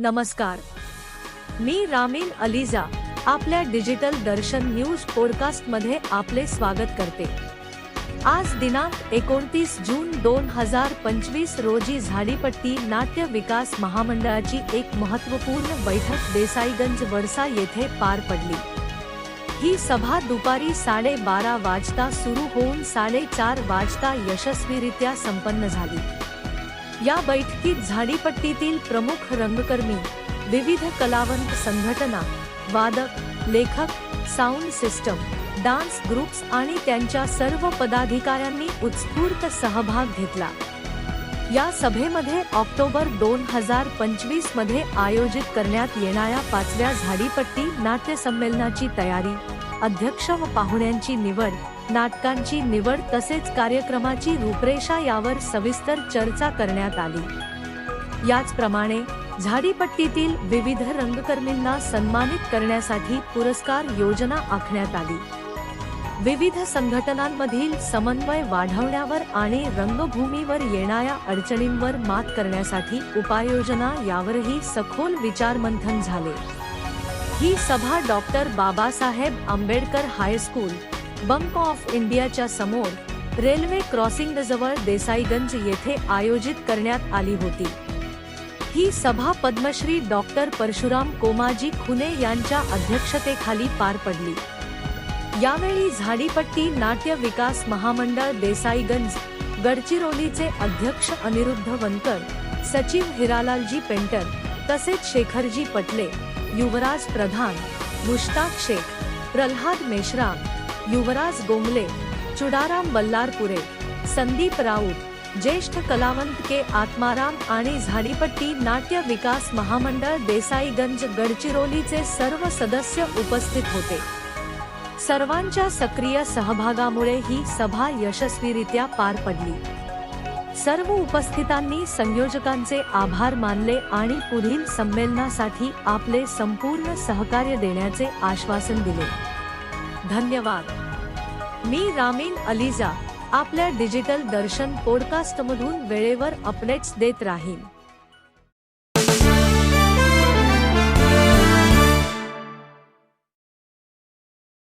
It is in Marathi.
नमस्कार. मी रामीन अलिजा, आपल्या डिजिटल दर्शन न्यूज़ पॉडकास्ट मध्ये आपले स्वागत करते. आज दिनांक एकोणतीस जून दोन हज़ार पंचवीस रोजी झाडीपट्टी नाट्य विकास महामंडळाची एक महत्त्वपूर्ण बैठक देसाईगंज वडसा येथे पार पडली. ही सभा दुपारी साडेबारा वाजता सुरू होऊन साडेचार वाजता यशस्वीरित्या संपन्न झाली. या बैठकीत झाडीपट्टीतील प्रमुख रंगकर्मी विविध कलावंत संघटना वादक लेखक साऊंड सिस्टम डान्स ग्रुप्स आणि त्यांच्या सर्व पदाधिकाऱ्यांनी उत्स्फूर्त सहभाग घेतला. या सभेमध्ये ऑक्टोबर दोन हजार पंचवीसमध्ये आयोजित करण्यात येणाऱ्या पाचव्या झाडीपट्टी नाट्य संमेलनाची तयारी अध्यक्ष व पाहुण्यांची निवड नाटकांची निवड तसेच कार्यक्रमाची रूपरेषा यावर सविस्तर चर्चा करण्यात आली. याचप्रमाणे झाडीपट्टीतील विविध रंगकर्मींना सन्मानित करण्यासाठी पुरस्कार योजना आखण्यात आली. विविध संघटनांमधील समन्वय वाढवण्यावर आणि रंगभूमीवर येणाऱ्या अडचणींवर मात करण्यासाठी उपाययोजना यावरही सखोल विचारमंथन झाले. ही सभा doctor Babasaheb Ambedkar high school bank of इंडियाच्या समोर रेल्वे क्रॉसिंगजवळ देसाईगंज येथे आयोजित करण्यात आली होती. ही सभा पद्मश्री डॉक्टर परशुराम कोमाजी खुने यांच्या अध्यक्षतेखाली पार पडली. यावेळी झाडीपट्टी नाट्य विकास महामंडळ देसाईगंज गडचिरोलीचे अध्यक्ष अनिरुद्ध वनकर सचिव हिरालालजी पेंटर तसेच शेखरजी पटले युवराज प्रधान मुश्ताक शेख प्रल्हाद मेश्राम युवराज गोंगले चुडाराम बल्लारपुरे संदीप राऊत ज्येष्ठ कलावंत के आत्माराम आणि झाडीपट्टी नाट्य विकास महामंडळ देसाईगंज गडचिरोलीचे सर्व सदस्य उपस्थित होते. सर्वांच्या सक्रिय सहभागामुळे ही सभा यशस्वीरित्या पार पडली. सर्व उपस्थितांनी संयोजकांचे आभार मानले आणि पुढील संमेलनासाठी आपले संपूर्ण सहकार्य देण्याचे आश्वासन दिले. धन्यवाद. मी रामीन अलिजा आपल्या डिजिटल दर्शन पॉडकास्टमधून वेळेवर अपडेट्स देत राहीन.